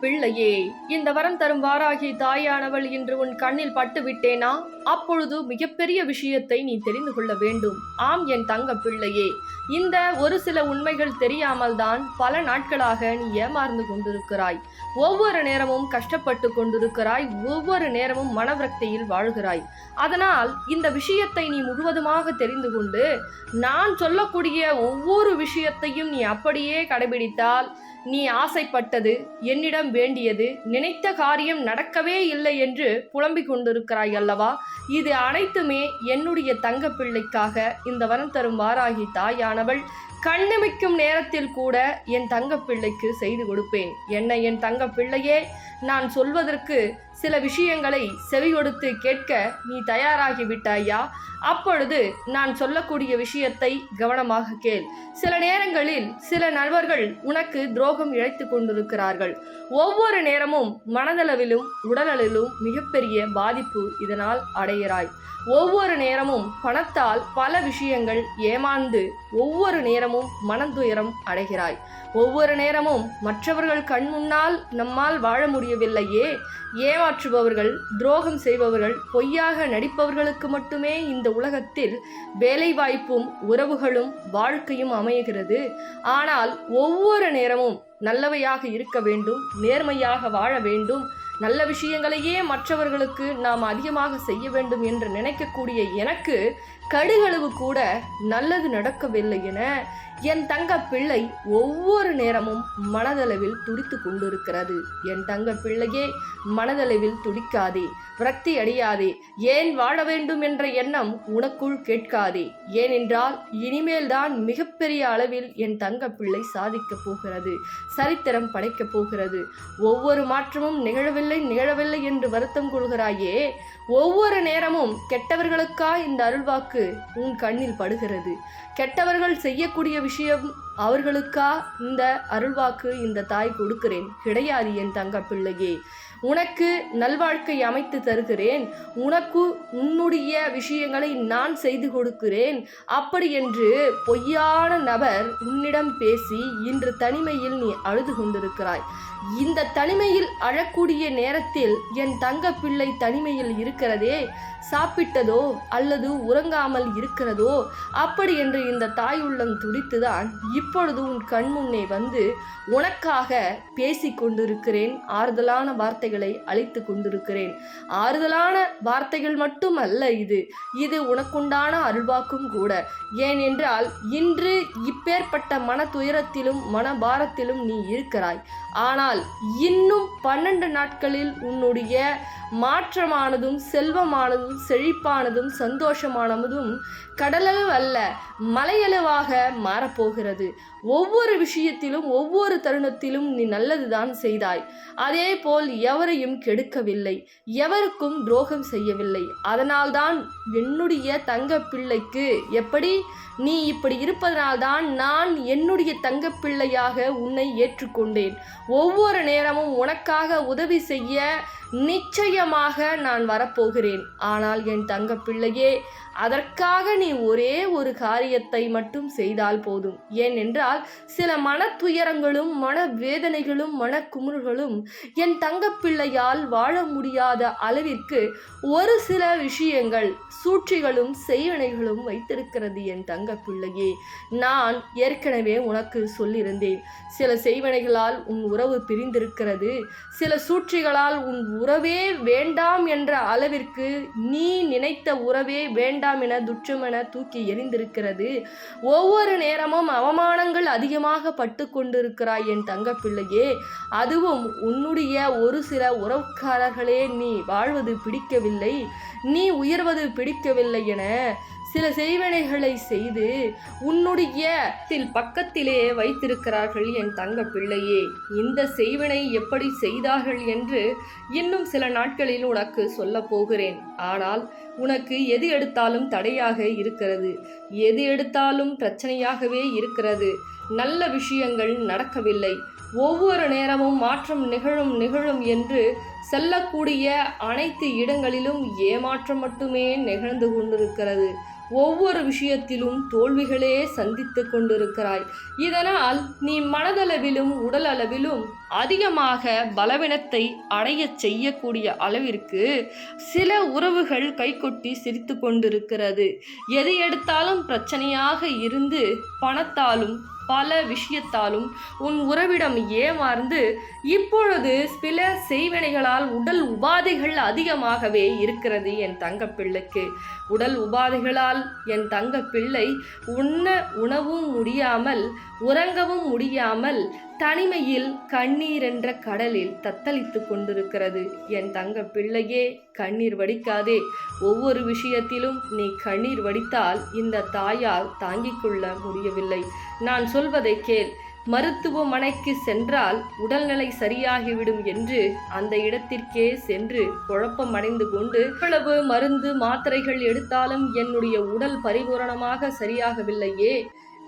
பிள்ளையே இந்த வரம் தரும் வாராகி தாயானவள் இன்று உன் கண்ணில் பட்டு விட்டேனா அப்பொழுது மிகப்பெரிய விஷயத்தை நீ தெரிந்து கொள்ள வேண்டும். ஆம் என் தங்க பிள்ளையே. இந்த ஒரு சில உண்மைகள் தெரியாமல் தான் பல நாட்களாக நீ ஏமாந்து கொண்டிருக்கிறாய். ஒவ்வொரு நேரமும் கஷ்டப்பட்டு கொண்டிருக்கிறாய். ஒவ்வொரு நேரமும் மனவிரக்தியில் வாழ்கிறாய். அதனால் இந்த விஷயத்தை நீ முழுவதுமாக தெரிந்து கொண்டு நான் சொல்லக்கூடிய ஒவ்வொரு விஷயத்தையும் நீ அப்படியே கடைபிடித்தால் நீ ஆசைப்பட்டது என்னிடம் வேண்டியது. நினைத்த காரியம் நடக்கவே இல்லை என்று புலம்பிக் கொண்டிருக்கிறாய் அல்லவா? இது அனைத்துமே என்னுடைய தங்க பிள்ளைக்காக இந்த வரம் தரும் வாராகி தாயானவள் கண்ணுமிக்கும் நேரத்தில் கூட என் தங்க பிள்ளைக்கு செய்து கொடுப்பேன். என்னை என் தங்க பிள்ளையே நான் சொல்வதற்கு சில விஷயங்களை செவியொடுத்து கேட்க நீ தயாராகி விட்டாயா? அப்பொழுது நான் சொல்லக்கூடிய விஷயத்தை கவனமாக கேள். சில நேரங்களில் சில நண்பர்கள் உனக்கு துரோகம் இழைத்து கொண்டிருக்கிறார்கள். ஒவ்வொரு நேரமும் மனதளவிலும் உடலளவிலும் மிகப்பெரிய பாதிப்பு இதனால் அடைகிறாய். ஒவ்வொரு நேரமும் பணத்தால் பல விஷயங்கள் ஏமாந்து ஒவ்வொரு நேரமும் மனந்துயரம் அடைகிறாய். ஒவ்வொரு நேரமும் மற்றவர்கள் கண் முன்னால் நம்மால் வாழ முடியவில்லையே. ஏமாற்றுபவர்கள் துரோகம் செய்பவர்கள் பொய்யாக நடிப்பவர்களுக்கு மட்டுமே இந்த உலகத்தில் வேலைவாய்ப்பும் உறவுகளும் வாழ்க்கையும் அமைகிறது. ஆனால் ஒவ்வொரு நேரமும் நல்லவையாக இருக்க வேண்டும் நேர்மையாக வாழ வேண்டும் நல்ல விஷயங்களையே மற்றவர்களுக்கு நாம் அதிகமாக செய்ய வேண்டும் என்று நினைக்கக்கூடிய எனக்கு கடுகளவு கூட நல்லது நடக்கவில்லை என என் தங்க பிள்ளை ஒவ்வொரு நேரமும் மனதளவில் துடித்து கொண்டிருக்கிறது. என் தங்க பிள்ளையே மனதளவில் துடிக்காதே விரக்தி அடையாதே ஏன் வாழ வேண்டும் என்ற எண்ணம் உனக்குள் கேட்காதே. ஏனென்றால் இனிமேல்தான் மிகப்பெரிய அளவில் என் தங்க பிள்ளை சாதிக்கப் போகிறது சரித்திரம் படைக்கப் போகிறது. ஒவ்வொரு மாற்றமும் நிகழவில்லை நிகழவில்லை என்று வருத்தம் கொள்கிறாயே. ஒவ்வொரு நேரமும் கெட்டவர்களுக்கா இந்த அருள்வாக்கு? உன் கண்ணில் படுகிறது. கெட்டவர்கள் செய்யக்கூடிய விஷயம் அவர்களுக்கா? இந்த அருள்வாக்கு இந்த தாய் கொடுக்கிறேன். கிடையாது என் தங்க பிள்ளையே உனக்கு நல்வாழ்க்கை அமைத்து தருகிறேன். உனக்கு உன்னுடைய விஷயங்களை நான் செய்து கொடுக்கிறேன். அப்படி என்று பொய்யான நபர் உன்னிடம் பேசி இன்று தனிமையில் நீ அழுது கொண்டிருக்கிறாய். இந்த தனிமையில் அழக்கூடிய நேரத்தில் என் தங்க பிள்ளை தனிமையில் இருக்கிறதே? சாப்பிட்டதோ அல்லது உறங்காமல் இருக்கிறதோ? அப்படி என்று இந்த தாய் உள்ளம் துடித்துதான் இப்பொழுது உன் கண் முன்னே வந்து உனக்காக பேசி கொண்டிருக்கிறேன். ஆறுதலான வார்த்தைகளை அழித்து கொண்டிருக்கிறேன். ஆறுதலான வார்த்தைகள் மட்டும் அல்ல இது. இது உனக்குண்டான அருள்வாக்கும் கூட. ஏனென்றால் இன்று இப்பேற்பட்ட மன துயரத்திலும் மனபாரத்திலும் நீ இருக்கிறாய். ஆனால் இன்னும் பன்னெண்டு நாட்களில் உன்னுடைய மாற்றமானதும் செல்வமானதும் செழிப்பானதும் சந்தோஷமானதும் கடலளவு அல்ல மலையளவாக மாறப்போகிறது. ஒவ்வொரு விஷயத்திலும் ஒவ்வொரு தருணத்திலும் நீ நல்லதுதான் செய்தாய். அதே போல் எவரையும் கெடுக்கவில்லை. எவருக்கும் துரோகம் செய்யவில்லை. அதனால்தான் என்னுடைய தங்க பிள்ளைக்கு எப்படி நீ இப்படி இருப்பதனால்தான் நான் என்னுடைய தங்க பிள்ளையாக உன்னை ஏற்றுக்கொண்டேன். ஒவ்வொரு நேரமும் உனக்காக உதவி செய்ய நிச்சயமாக நான் வரப்போகிறேன். ஆனால் என் தங்க பிள்ளையே அதற்காக நீ ஒரே ஒரு காரியத்தை மட்டும் செய்தால் போதும். ஏனென்றால் சில மன துயரங்களும் மன வேதனைகளும் மன குமுறுகளும் என் தங்கப்பிள்ளையால் வாழ முடியாத அளவிற்கு ஒரு சில விஷயங்கள் சூழ்ச்சிகளும் செய்வினைகளும் வைத்திருக்கிறது என் தங்கப்பிள்ளையே. நான் ஏற்கனவே உனக்கு சொல்லியிருந்தேன். சில செய்வினைகளால் உன் உறவு பிரிந்திருக்கிறது. சில சூழ்ச்சிகளால் உன் உறவே வேண்டாம் என்ற அளவிற்கு நீ நினைத்த உறவே வேண்டாம் என துச்சமென தூக்கி எறிந்திருக்கிறது. ஒவ்வொரு நேரமும் அவமானங்கள் அதிகமாக பட்டு கொண்டிருக்கிறாய் என் தங்க பிள்ளையே அதுவும் உன்னுடைய ஒரு சில உறவுக்காரர்களே நீ வாழ்வது பிடிக்கவில்லை. நீ உயர்வது பிடிக்கவில்லை என சில செய்வனைகளை செய்து உன்னுடைய தில் பக்கத்திலே வைத்திருக்கிறார்கள் என் தங்க பிள்ளையே. இந்த செய்வனை எப்படி செய்தார்கள் என்று இன்னும் சில நாட்களில் உனக்கு சொல்ல போகிறேன். ஆனால் உனக்கு எது எடுத்தாலும் தடையாக இருக்கிறது. எது எடுத்தாலும் பிரச்சனையாகவே இருக்கிறது. நல்ல விஷயங்கள் நடக்கவில்லை. ஒவ்வொரு நேரமும் மாற்றம் நிகழும் நிகழும் என்று செல்லக்கூடிய அனைத்து இடங்களிலும் ஏமாற்றம் மட்டுமே நிகழ்ந்து கொண்டிருக்கிறது. ஒவ்வொரு விஷயத்திலும் தோல்விகளே சந்தித்து கொண்டிருக்கிறாய். இதனால் நீ மனதளவிலும் உடல் அளவிலும் அதிகமாக பலவீனத்தை அடையச் செய்யக்கூடிய அளவிற்கு சில உறவுகள் கைகொட்டி சிரித்து கொண்டிருக்கிறது. எது எடுத்தாலும் பிரச்சனையாக இருந்து பணத்தாலும் பல விஷயத்தாலும் உன் உறவிடம் ஏமாந்து இப்பொழுது சில செய்வினைகளால் உடல் உபாதைகள் அதிகமாகவே இருக்கிறது என் தங்கப்பிள்ளைக்கு உடல் உபாதைகளால் என் தங்கப்பிள்ளை உண்ண உணவும் முடியாமல் உறங்கவும் முடியாமல் தனிமையில் கண்ணீர் என்ற கடலில் தத்தளித்து கொண்டிருக்கிறது. என் தங்க பிள்ளையே கண்ணீர் வடிக்காதே. ஒவ்வொரு விஷயத்திலும் நீ கண்ணீர் வடித்தால் இந்த தாயால் தாங்கிக் கொள்ள முடியவில்லை. நான் சொல்வதை கேள். மருத்துவமனைக்கு சென்றால் உடல்நிலை சரியாகிவிடும் என்று அந்த இடத்திற்கே சென்று குழப்பம் அடைந்து கொண்டு இவ்வளவு மருந்து மாத்திரைகள் எடுத்தாலும் என்னுடைய உடல் பரிபூரணமாக சரியாகவில்லையே.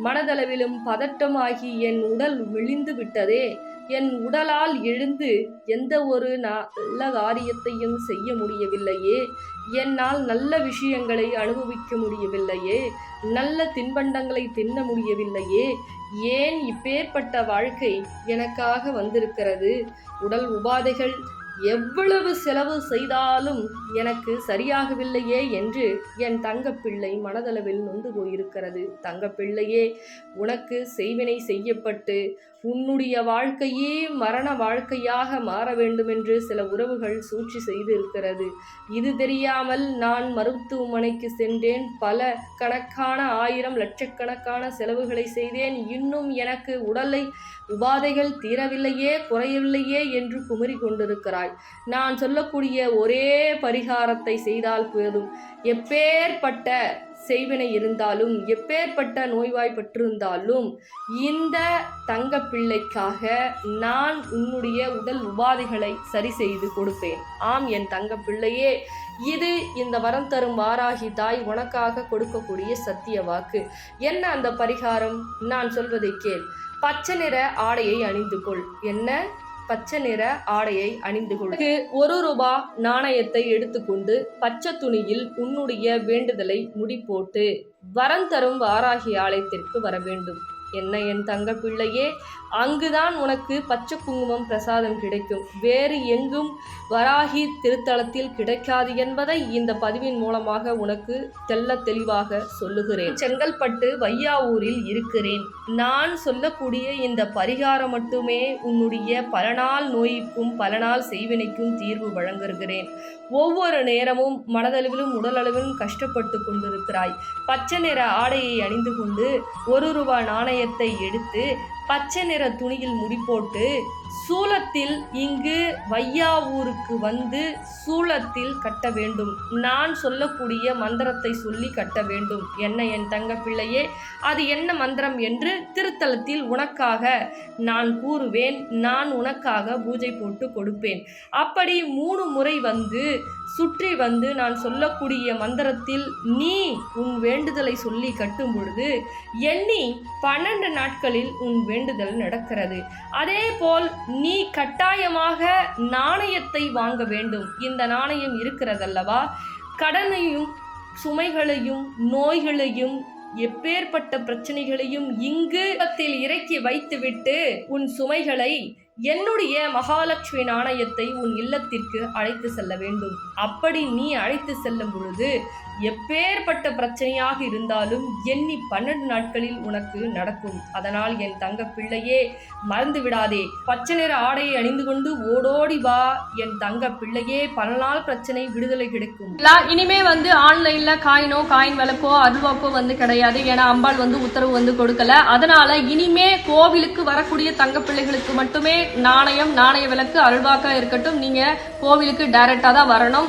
மனதளவிலும் பதட்டமாகி என் உடல் விழிந்து விட்டதே. என் உடலால் எழுந்து எந்த ஒரு நல்ல காரியத்தையும் செய்ய முடியவில்லையே. என்னால் நல்ல விஷயங்களை அனுபவிக்க முடியவில்லையே. நல்ல தின்பண்டங்களை தின்ன முடியவில்லையே. ஏன் இப்பேற்பட்ட வாழ்க்கை எனக்காக வந்திருக்கிறது? உடல் உபாதைகள் எவ்வளவு செலவு செய்தாலும் எனக்கு சரியாகவில்லையே என்று என் தங்கப்பிள்ளை மனதளவில் நொந்து போயிருக்கிறது. தங்கப்பிள்ளையே உனக்கு செய்வினை செய்யப்பட்டு உன்னுடைய வாழ்க்கையே மரண வாழ்க்கையாக மாற வேண்டுமென்று சில உறவுகள் சூழ்ச்சி செய்திருக்கிறது. இது தெரியாமல் நான் மருத்துவமனைக்கு சென்றேன். பல கணக்கான ஆயிரம் லட்சக்கணக்கான செலவுகளை செய்தேன். இன்னும் எனக்கு உடலை உபாதைகள் தீரவில்லையே குறையவில்லையே என்று குமரி கொண்டிருக்கிறாய் நான் சொல்லக்கூடிய ஒரே பரிகாரத்தை செய்தால் போதும். எப்பேற்பட்ட செய்வினை இருந்தாலும் எப்பேற்பட்ட நோய்வாய்ப்பட்டிருந்தாலும் இந்த தங்க பிள்ளைக்காக நான் உன்னுடைய உடல் உபாதைகளை சரி செய்து கொடுப்பேன். ஆம் என் தங்க பிள்ளையே இது இந்த வரம் தரும் வாராகி தாய் உனக்காக கொடுக்கக்கூடிய சத்திய வாக்கு. என்ன அந்த பரிகாரம்? நான் சொல்வதை கேள். பச்சை நிற ஆடையை அணிந்து கொள் என்ன? பச்சை நிற ஆடையை அணிந்து கொள். ஒரு ரூபா நாணயத்தை எடுத்துக்கொண்டு பச்சை துணியில் உன்னுடைய வேண்டுதலை முடி போட்டு வரம் தரும் வாராகி ஆலயத்திற்கு வர வேண்டும். என்ன என் தங்க பிள்ளையே அங்குதான் உனக்கு பச்சை குங்குமம் பிரசாதம் கிடைக்கும். வேறு எங்கும் வராகி திருத்தலத்தில் கிடைக்காது என்பதை இந்த பதிவின் மூலமாக உனக்கு தெல்ல தெளிவாக சொல்லுகிறேன். செங்கல்பட்டு வையாவூரில் இருக்கிறேன். நான் சொல்லக்கூடிய இந்த பரிகாரம் மட்டுமே உன்னுடைய பல நாள் நோய்க்கும் பல நாள் செய்வினைக்கும் தீர்வு வழங்குகிறேன். ஒவ்வொரு நேரமும் மனதளவிலும் உடலளவிலும் கஷ்டப்பட்டு கொண்டிருக்கிறாய். பச்சை நிற ஆடையை அணிந்து கொண்டு ஒரு ரூபாய் நாணயத்தை எடுத்து பச்சை நிற துணியில் முடி போட்டு சூலத்தில் இங்கு வையாவூருக்கு வந்து சூலத்தில் கட்ட வேண்டும். நான் சொல்லக்கூடிய மந்திரத்தை சொல்லி கட்ட வேண்டும். என்ன என் தங்க பிள்ளையே அது என்ன மந்திரம் என்று திருத்தலத்தில் உனக்காக நான் கூறுவேன். நான் உனக்காக பூஜை போட்டு கொடுப்பேன். அப்படி மூணு முறை வந்து சுற்றி வந்து நான் சொல்லக்கூடிய மந்திரத்தில் நீ உன் வேண்டுதலை சொல்லி கட்டும் பொழுது எண்ணி பன்னெண்டு நாட்களில் உன் வேண்டுதல் நடக்கிறது. அதே போல் நீ கட்டாயமாக நாணயத்தை வாங்க வேண்டும். இந்த நாணயம் இருக்கிறதல்லவா? கடனையும் சுமைகளையும் நோய்களையும் எப்பேற்பட்ட பிரச்சனைகளையும் இங்கு இறக்கி வைத்துவிட்டு உன் சுமைகளை என்னுடைய மகாலட்சுமி நாணயத்தை உன் இல்லத்திற்கு அழைத்து செல்ல வேண்டும். அப்படி நீ அழைத்து செல்லும் பொழுது எப்பேற்பட்ட பிரச்சனையாக இருந்தாலும் எண்ணி பன்னெண்டு நாட்களில் உனக்கு நடக்கும். அதனால் என் தங்க பிள்ளையே மறந்து விடாதே. பச்சை நிற ஆடையை அணிந்து கொண்டு ஓடோடி வா. என் தங்க பிள்ளையே பல நாள் பிரச்சனை விடுதலை கிடைக்கும். இனிமே வந்து ஆன்லைன்ல காயினோ காயின் விளக்கோ அருவாக்கோ வந்து கிடையாது. ஏன்னா அம்பாள் வந்து உத்தரவு வந்து கொடுக்கல. அதனால இனிமே கோவிலுக்கு வரக்கூடிய தங்க பிள்ளைகளுக்கு மட்டுமே நாணயம் நாணய விளக்கு அருள்வாக்கா இருக்கட்டும். நீங்க கோவிலுக்கு டைரக்டா தான் வரணும்.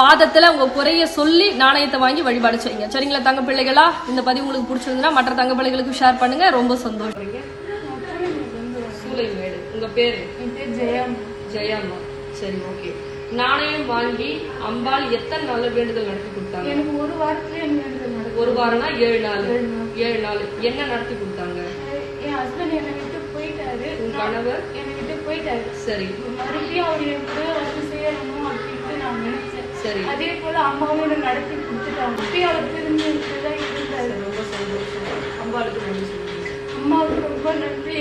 பாதத்துல உங்க குறைய சொல்லி நாணயத்தை வாங்கி வழிபாடு செய்யுங்க. சரிங்களா தங்க பிள்ளைகளா? இந்த பதிவு உங்களுக்கு பிடிச்சிருந்தா மற்ற தங்க பிள்ளைகளுக்கு ஷேர் பண்ணுங்க. ரொம்ப சந்தோஷம். சூளைமேடு. உங்க பேரு? ஜெயம். ஜெயம்மா. சரி ஓகே நாணயம் வாங்கி அம்பாள் எத்தனை நாள் வேண்டுதல் நடத்தி கொடுத்தாங்க? எனக்கு ஒரு வாரத்துல எனக்கு ஒரு வாரம்னா ஏழு நாள். ஏழு நாள். என்ன நடத்தி கொடுத்தாங்க? என் ஹஸ்பண்ட் என்னை விட்டு போயிட்டாரு. உன் கணவர்? என்னை விட்டு போயிட்டாரு. சரி. மறுபடியும் அவர் என் கூட சரி. அதே போல அம்மாவும் என்னை நடத்தி கொடுத்துட்டாங்க. அப்பயும் அவர் திரும்பி தான் இருந்தாரு ரொம்ப சந்தோஷம். நன்றி சொல்லுங்க. அம்மாவுக்கு ரொம்ப நன்றி.